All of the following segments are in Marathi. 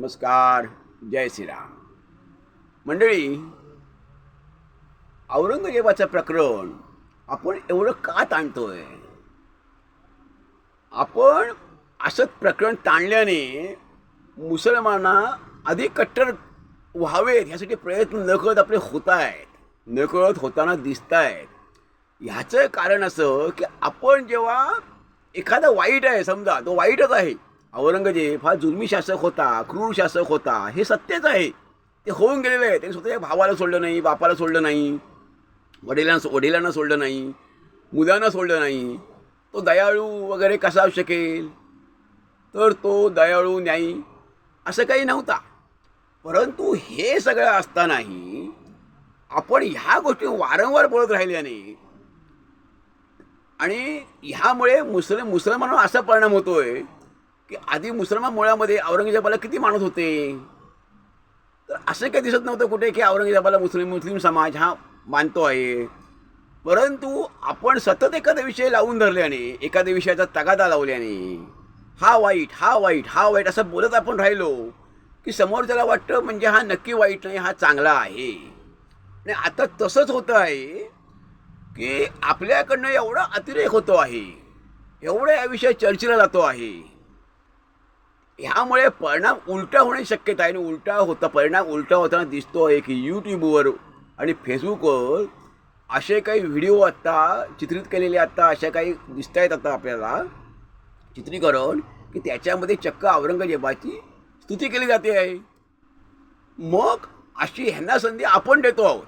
नमस्कार जय श्रीराम. मंडळी औरंगजेबाचं प्रकरण आपण एवढं का ताणतोय? आपण असं प्रकरण ताणल्याने मुसलमाना अधिक कट्टर व्हावेत ह्यासाठी प्रयत्न नकळत आपले होत आहेत नकळत होताना दिसत आहेत ह्याचं कारण असं की आपण जेव्हा एखादा वाईट आहे समजा तो वाईटच आहे औरंगजेब हा जुलमी शासक होता क्रूर शासक होता. हे सत्यच आहे. ते होऊन गेलेलं आहे त्याने स्वतःच्या भावाला सोडलं नाही बापाला सोडलं नाही वडिलांना वडिलांना सोडलं नाही मुलांना सोडलं नाही. तो दयाळू वगैरे कसा असू शकेल? तर तो दयाळू न्यायी असं काही नव्हता. परंतु हे सगळं असतानाही आपण ह्या गोष्टी वारंवार बोलत राहिल्याने आणि ह्यामुळे मुस्लिम मुसलमानांवर असा परिणाम होतोय की आधी मुसलमान मुळामध्ये औरंगजेबाला किती मानत होते? तर असं काही दिसत नव्हतं कुठे की औरंगजेबाला मुस्लिम मुस्लिम समाज हा मानतो आहे. परंतु आपण सतत एखादा विषय लावून धरल्याने एखाद्या विषयाचा तगादा लावल्याने हा वाईट हा वाईट हा वाईट असं बोलत आपण राहिलो की समोर त्याला वाटतं म्हणजे हा नक्की वाईट नाही हा चांगला आहे. आणि आता तसंच होतं आहे की आपल्याकडनं एवढा अतिरेक होतो आहे. एवढा या विषयी चर्चेला जातो आहे. ह्यामुळे परिणाम उलटा होण्याची शक्यता आहे. आणि उलटा होता परिणाम उलटा होताना दिसतो आहे की यूट्यूबवर आणि फेसबुकवर असे काही व्हिडिओ आत्ता चित्रित केलेले आत्ता अशा काही दिसत आहेत आता आपल्याला. चित्रीकरण की त्याच्यामध्ये चक्क औरंगजेबाची स्तुती केली जाते. आहे मग अशी ह्यांना संधी आपण देतो आहोत.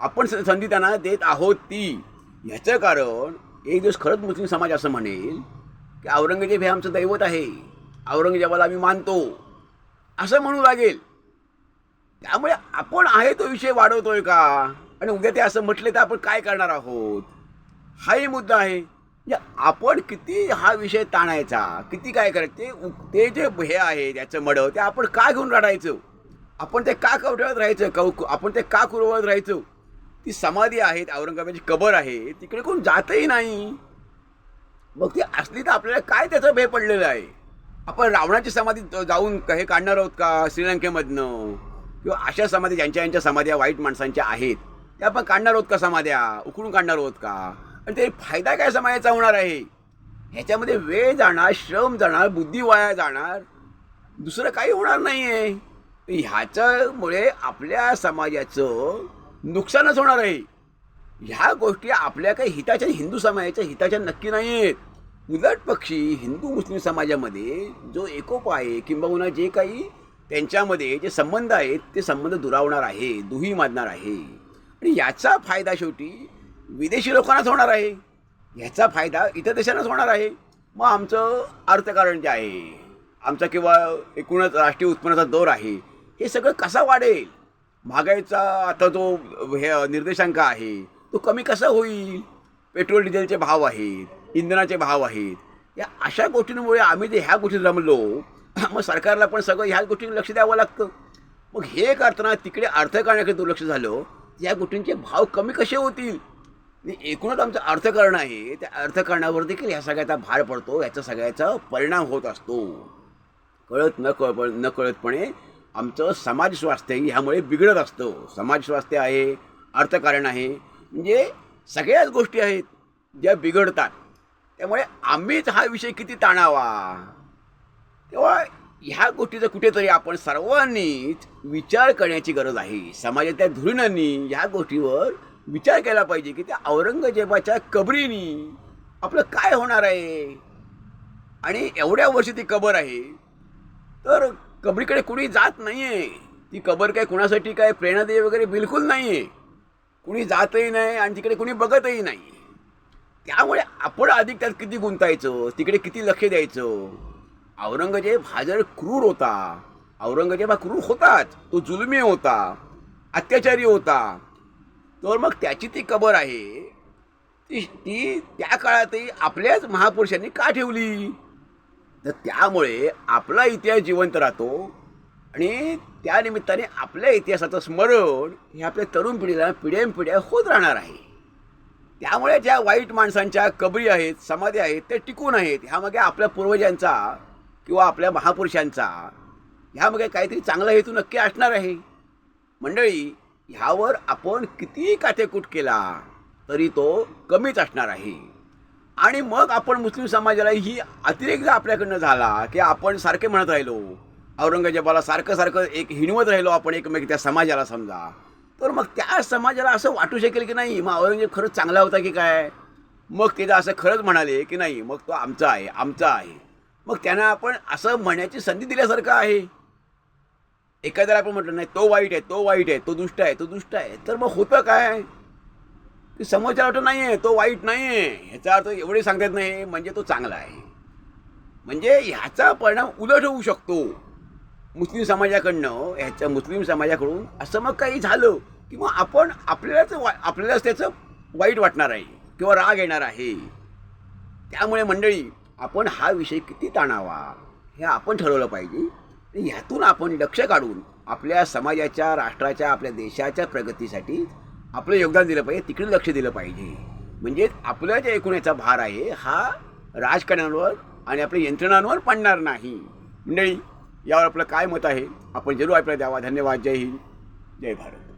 आपण संधी त्यांना देत आहोत ती. ह्याचं कारण एक दिवस खरंच मुस्लिम समाज असं म्हणेल की औरंगजेब हे आमचं दैवत आहे. औरंगजेबाला आम्ही मानतो. असं म्हणू लागेल. त्यामुळे आपण आहे तो विषय वाढवतोय का? आणि उद्या ते असं म्हटले तर आपण काय करणार आहोत? हाही मुद्दा आहे. म्हणजे आपण किती हा विषय ताणायचा? किती काय करायचं? ते ते जे हे आहे त्याचं मडं ते आपण का घेऊन रडायचं? आपण ते का कवटाळत राहायचं? कौ आपण ते का कुरवत राहायचं? ती समाधी आहे औरंगाबादची कबर आहे तिकडे कोण जातही नाही. मग ती असली तर आपल्याला काय त्याचं भे पडलेलं आहे? आपण रावणाची समाधी जाऊन हे काढणार आहोत का श्रीलंकेमधनं? किंवा अशा समाधी ज्यांच्या यांच्या समाध्या वाईट माणसांच्या आहेत त्या आपण काढणार आहोत का समाध्या? उकडून काढणार आहोत का? आणि ते फायदा काय समाजाचा होणार आहे? ह्याच्यामध्ये वेळ जाणार श्रम जाणार बुद्धी वाया जाणार. दुसरं काही होणार नाही आहे ह्याच्यामुळे आपल्या समाजाचं नुकसानच होणार आहे. ह्या गोष्टी आपल्या काही हिताच्या हिंदू समाजाच्या हिताच्या नक्की नाही आहेत उलट पक्षी हिंदू मुस्लिम समाजामध्ये जो एकोपा आहे किंबहुना जे काही त्यांच्यामध्ये जे संबंध आहेत ते संबंध दुरावणार आहे दुही मारणार आहे. आणि याचा फायदा शेवटी विदेशी लोकांनाच होणार आहे. ह्याचा फायदा इतर देशांनाच होणार आहे. मग आमचं अर्थकारण जे आहे आमचा किंवा एकूणच राष्ट्रीय उत्पन्नाचा दर आहे हे सगळं कसा वाढेल? महागाईचा आता जो हे निर्देशांक आहे तो कमी कसा होईल? पेट्रोल डिझेलचे भाव आहेत. इंधनाचे भाव आहेत. या अशा गोष्टींमुळे आम्ही जे ह्या गोष्टी जमलो मग सरकारला पण सगळं ह्या गोष्टींकडे लक्ष द्यावं लागतं. मग हे करताना तिकडे अर्थकारणाकडे दुर्लक्ष झालं. या गोष्टींचे भाव कमी कसे होतील? एकूणच आमचं अर्थकारण आहे त्या अर्थकारणावर देखील ह्या सगळ्याचा भार पडतो ह्याचा सगळ्याचा परिणाम होत असतो. कळत न कळ न कळतपणे आमचं समाज स्वास्थ्य ह्यामुळे बिघडत असतं. समाज स्वास्थ्य आहे अर्थकारण आहे म्हणजे सगळ्याच गोष्टी आहेत ज्या बिघडतात. त्यामुळे आम्हीच हा विषय किती ताणावा? तेव्हा ह्या गोष्टीचा कुठेतरी आपण सर्वांनीच विचार करण्याची गरज आहे. समाजातल्या धुरीणांनी ह्या गोष्टीवर विचार केला पाहिजे की त्या औरंगजेबाच्या कबरीनी आपलं काय होणार आहे? आणि एवढ्या वर्षी ती कबर आहे तर कबरीकडे कुणी जात नाही आहे ती कबर काय कुणासाठी काय प्रेरणादेय वगैरे बिलकुल नाही आहे कुणी जातही नाही आणि तिकडे कुणी बघतही नाही. त्यामुळे आपण अधिक त्यात किती गुंतायचं? तिकडे किती लक्ष द्यायचं? औरंगजेब हा जर क्रूर होता औरंगजेब हा क्रूर होताच. तो जुलमी होता अत्याचारी होता. तर मग त्याची ती कबर आहे. ती ती त्या काळातही आपल्याच महापुरुषांनी का ठेवली? तर त्यामुळे आपला इतिहास जिवंत राहतो आणि त्यानिमित्ताने आपल्या इतिहासाचं स्मरण हे आपल्या तरुण पिढीला पिढ्यानपिढ्या होत राहणार आहे. त्यामुळे ज्या वाईट माणसांच्या कबरी आहेत समाधी आहेत ते टिकून आहेत. ह्यामागे आपल्या पूर्वजांचा किंवा आपल्या महापुरुषांचा ह्यामागे काहीतरी चांगला हेतू नक्की असणार आहे. मंडळी ह्यावर आपण कितीही काटेकूट केला तरी तो कमीच असणार आहे. आणि मग आपण मुस्लिम समाजाला ही अतिरेक जर आपल्याकडनं झाला की आपण सारखे म्हणत राहिलो. औरंगजेबाला सारखं सारखं एक हिणवत राहिलो आपण एकमेक त्या समाजाला समजा. तर मग त्या समाजाला असं वाटू शकेल की नाही मग औरंगजेब खरंच चांगला होता की काय? मग ते असं खरंच म्हणाले की नाही मग तो आमचा आहे आमचा आहे. मग त्यांना आपण असं म्हणण्याची संधी दिल्यासारखं आहे. एखाद्याला आपण म्हटलं नाही तो वाईट आहे तो वाईट आहे तो दुष्ट आहे तो दुष्ट आहे तर मग होतं काय? की समोरच्या वाटत नाही आहे तो वाईट नाही आहे. ह्याचा अर्थ एवढे सांगता येत नाही म्हणजे तो चांगला आहे. म्हणजे ह्याचा परिणाम उलट होऊ शकतो. मुस्लिम समाजाकडनं ह्याच्या मुस्लिम समाजाकडून असं मग काही झालं की मग आपण आपल्यालाच वा आपल्यालाच त्याचं वाईट वाटणार आहे किंवा राग येणार आहे. त्यामुळे मंडळी आपण हा विषय किती ताणावा हे आपण ठरवलं पाहिजे. ह्यातून आपण लक्ष काढून आपल्या समाजाच्या राष्ट्राच्या आपल्या देशाच्या प्रगतीसाठी आपलं योगदान दिलं पाहिजे तिकडे लक्ष दिलं पाहिजे. म्हणजे आपल्या जे एकूण याचा भार आहे हा राजकारणांवर आणि आपल्या यंत्रणांवर पडणार नाही. मंडळी यावर आपलं काय मत आहे? आपण जरूर आपल्याला द्यावा धन्यवाद. जय हिंद. जय भारत.